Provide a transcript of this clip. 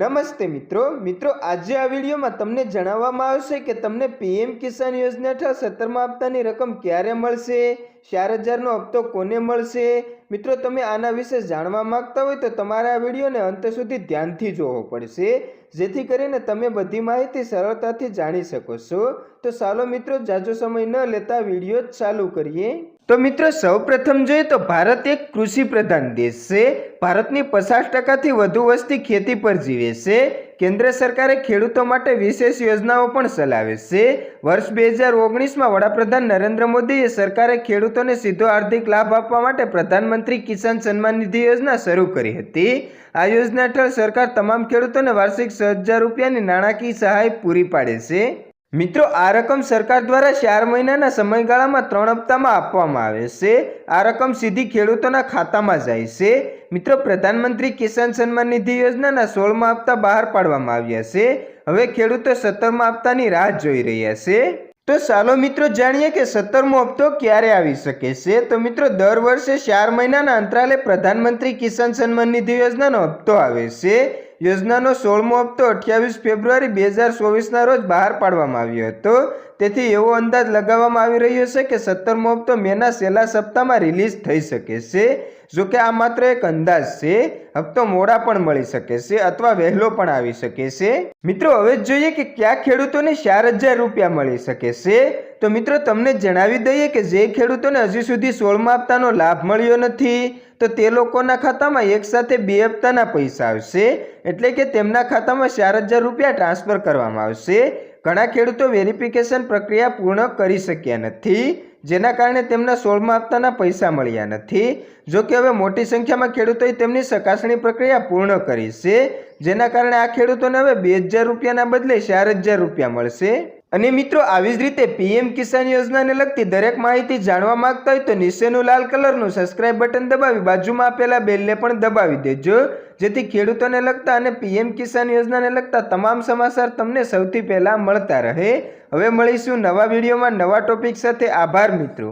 નમસ્તે મિત્રો. મિત્રો, આજે આ વિડીયોમાં તમને જણાવવામાં આવશે કે તમને પીએમ કિસાન યોજના હેઠળ સત્તરમા હપ્તાની રકમ ક્યારે મળશે? ચાર હજારનો હપ્તો કોને મળશે? મિત્રો, તમે આના વિશે જાણવા માંગતા હોય તો તમારે આ વિડીયોને અંત સુધી ધ્યાનથી જોવો પડશે. જેથી કરીને તમે બધી માહિતી સરળતાથી જાણી શકો છો. તો ચાલો મિત્રો, જાજો સમય ન લેતા વીડિયો ચાલુ કરીએ. તો મિત્રો, સૌપ્રથમ જોઈએ તો ભારત એક કૃષિ પ્રધાન દેશ છે. ભારતની પચાસ ટકાથી વધુ વસ્તી ખેતી પર જીવે છે. કેન્દ્ર સરકારે ખેડૂતો માટે વિશેષ યોજનાઓ પણ ચલાવે છે. વર્ષ બે હજાર ઓગણીસમાં વડાપ્રધાન નરેન્દ્ર મોદીએ સરકારે ખેડૂતોને સીધો આર્થિક લાભ આપવા માટે પ્રધાનમંત્રી કિસાન સન્માન નિધિ યોજના શરૂ કરી હતી. આ યોજના હેઠળ સરકાર તમામ ખેડૂતોને વાર્ષિક છ હજાર રૂપિયાની નાણાકીય સહાય પૂરી પાડે છે. મિત્રો, આ રકમ સરકાર દ્વારા ચાર મહિનાના સમયગાળામાં ત્રણ હપ્તામાં આપવામાં આવે છે. આ રકમ સીધી ખેડૂતોના ખાતામાં જાય છે. મિત્રો, પ્રધાનમંત્રી કિસાન સન્માન નિધિ યોજનાના સોળમાં હપ્તા બહાર પાડવામાં આવ્યા છે. હવે ખેડૂતો સત્તરમાં હપ્તાની રાહ જોઈ રહ્યા છે. તો ચાલો મિત્રો, જાણીએ કે સત્તરમો હપ્તો ક્યારે આવી શકે છે. તો મિત્રો, દર વર્ષે ચાર મહિનાના અંતરાલે પ્રધાનમંત્રી કિસાન સન્માન નિધિ યોજનાનો હપ્તો આવે છે. યોજનાનો સોળમો હપ્તો અઠ્યાવીસ ફેબ્રુઆરી બે હજાર ચોવીસના રોજ બહાર પાડવામાં આવ્યો હતો. તેથી એવો અંદાજ લગાવવામાં આવી રહ્યો છે કે સત્તરમો હપ્તો મેના છેલ્લા સપ્તાહમાં રિલીઝ થઈ શકે છે. જો કે આ માત્ર એક અંદાજ છે. હપ્તો મોડા પણ મળી શકે છે અથવા વહેલો પણ આવી શકે છે. મિત્રો, હવે જોઈએ કે કયા ખેડૂતોને ચાર હજાર રૂપિયા મળી શકે છે. તો મિત્રો તમને જણાવી દઈએ કે જે ખેડૂતોને હજી સુધી સોળમા હપ્તાનો લાભ મળ્યો નથી, તો તે લોકોના ખાતામાં એકસાથે બે હપ્તાના પૈસા આવશે. એટલે કે તેમના ખાતામાં ચાર હજાર રૂપિયા ટ્રાન્સફર કરવામાં આવશે. ઘણા ખેડૂતો વેરિફિકેશન પ્રક્રિયા પૂર્ણ કરી શક્યા નથી, જેના કારણે તેમના સોળમા હપ્તાના પૈસા મળ્યા નથી. જો કે હવે મોટી સંખ્યામાં ખેડૂતોએ તેમની ચકાસણી પ્રક્રિયા પૂર્ણ કરી છે, જેના કારણે આ ખેડૂતોને હવે બે હજાર રૂપિયાના બદલે ચાર હજાર રૂપિયા મળશે. અને મિત્રો, આવી જ રીતે પીએમ કિસાન યોજનાને લગતી દરેક માહિતી જાણવા માંગતા હોય તો નીચેનું લાલ કલરનું સબસ્ક્રાઇબ બટન દબાવી બાજુમાં આપેલા બેલને પણ દબાવી દેજો. જેથી ખેડૂતોને લગતા અને પીએમ કિસાન યોજનાને લગતા તમામ સમાચાર તમને સૌથી પહેલાં મળતા રહે. હવે મળીશું નવા વિડીયોમાં નવા ટોપિક સાથે. આભાર મિત્રો.